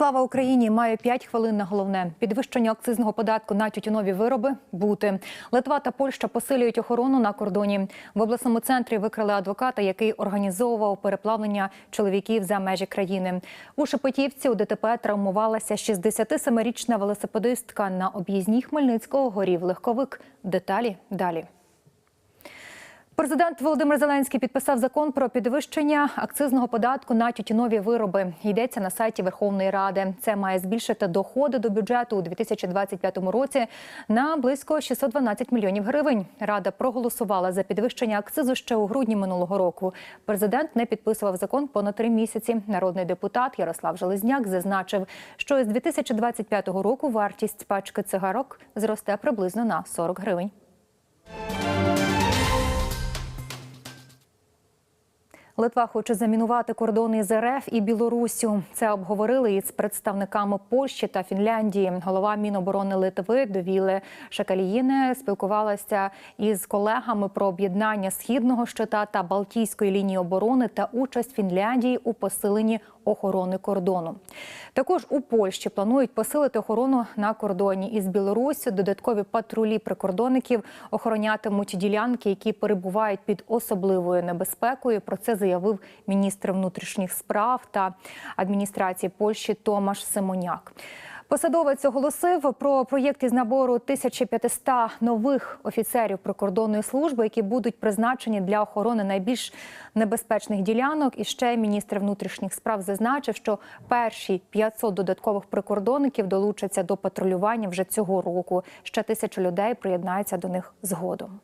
Слава Україні має 5 хвилин на головне підвищення акцизного податку на тютюнові вироби. Бути Литва та Польща посилюють охорону на кордоні. В обласному центрі викрили адвоката, який організовував переплавлення чоловіків за межі країни. У Шепетівці у ДТП травмувалася 67-річна велосипедистка на об'їзній Хмельницького горів легковик. Деталі далі. Президент Володимир Зеленський підписав закон про підвищення акцизного податку на тютюнові вироби. Йдеться на сайті Верховної Ради. Це має збільшити доходи до бюджету у 2025 році на близько 612 мільйонів гривень. Рада проголосувала за підвищення акцизу ще у грудні минулого року. Президент не підписував закон понад три місяці. Народний депутат Ярослав Железняк зазначив, що з 2025 року вартість пачки цигарок зросте приблизно на 40 гривень. Литва хоче замінувати кордони з РФ і Білоруссю. Це обговорили із представниками Польщі та Фінляндії. Голова Міноборони Литви Довіле Шакаліїне спілкувалася із колегами про об'єднання східного щита та Балтійської лінії оборони та участь Фінляндії у посиленні охорони кордону. Також у Польщі планують посилити охорону на кордоні із Білоруссю. Додаткові патрулі прикордонників охоронятимуть ділянки, які перебувають під особливою небезпекою. Про це заявив міністр внутрішніх справ та адміністрації Польщі Томаш Симоняк. Посадовець оголосив про проєкт із набору 1500 нових офіцерів прикордонної служби, які будуть призначені для охорони найбільш небезпечних ділянок. І ще міністр внутрішніх справ зазначив, що перші 500 додаткових прикордонників долучаться до патрулювання вже цього року. Ще тисяча людей приєднаються до них згодом.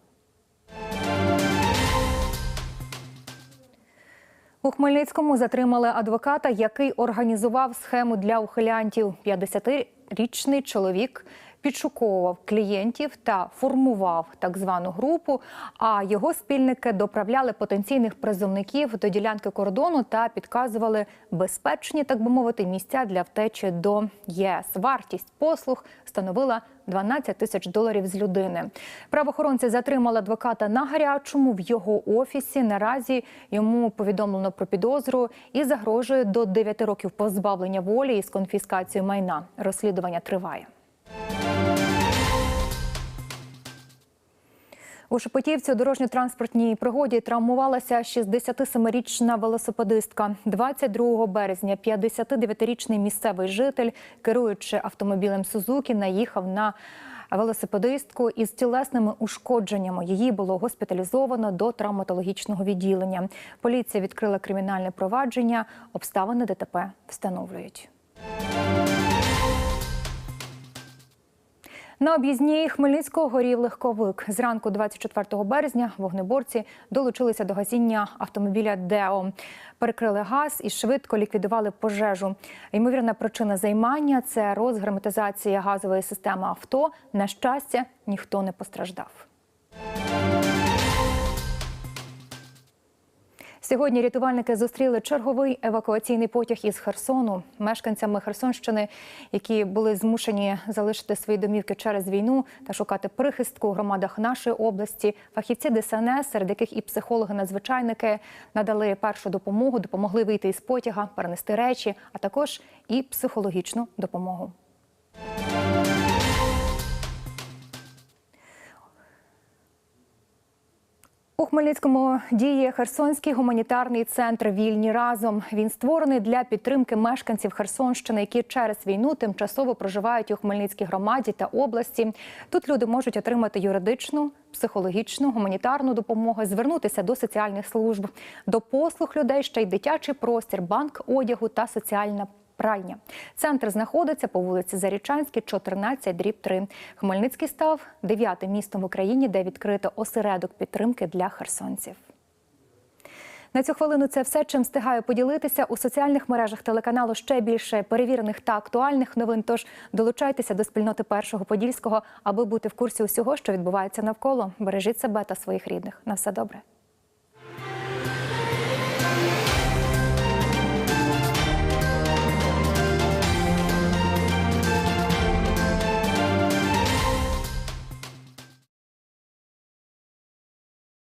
У Хмельницькому затримали адвоката, який організував схему для ухилянтів. 50-річний чоловік підшуковував клієнтів та формував так звану групу. А його спільники доправляли потенційних призовників до ділянки кордону та підказували безпечні, так би мовити, місця для втечі до ЄС. Вартість послуг становила 12 тисяч доларів з людини. Правоохоронці затримали адвоката на гарячому в його офісі. Наразі йому повідомлено про підозру і загрожує до 9 років позбавлення волі із конфіскацією майна. Розслідування триває. У Шепетівці у дорожньо-транспортній пригоді травмувалася 67-річна велосипедистка. 22 березня 59-річний місцевий житель, керуючи автомобілем Сузукі, наїхав на велосипедистку із тілесними ушкодженнями. Її було госпіталізовано до травматологічного відділення. Поліція відкрила кримінальне провадження. Обставини ДТП встановлюють. На об'їзній Хмельницького горів легковик. Зранку 24 березня вогнеборці долучилися до гасіння автомобіля Део. Перекрили газ і швидко ліквідували пожежу. Ймовірна причина займання це розгерметизація газової системи авто. На щастя, ніхто не постраждав. Сьогодні рятувальники зустріли черговий евакуаційний потяг із Херсону. Мешканцями Херсонщини, які були змушені залишити свої домівки через війну та шукати прихистку у громадах нашої області. Фахівці ДСНС, серед яких і психологи-надзвичайники надали першу допомогу, допомогли вийти із потяга, перенести речі, а також і психологічну допомогу. Хмельницькому діє Херсонський гуманітарний центр Вільні разом. Він створений для підтримки мешканців Херсонщини, які через війну тимчасово проживають у Хмельницькій громаді та області. Тут люди можуть отримати юридичну, психологічну, гуманітарну допомогу, звернутися до соціальних служб, до послуг людей ще й дитячий простір, банк одягу та соціальна. Пральня. Центр знаходиться по вулиці Зарічанській, 14, дріб 3. Хмельницький став дев'ятим містом в Україні, де відкрито осередок підтримки для херсонців. На цю хвилину це все, чим встигаю поділитися у соціальних мережах телеканалу. Ще більше перевірених та актуальних новин. Тож долучайтеся до спільноти першого подільського, аби бути в курсі усього, що відбувається навколо. Бережіть себе та своїх рідних. На все добре.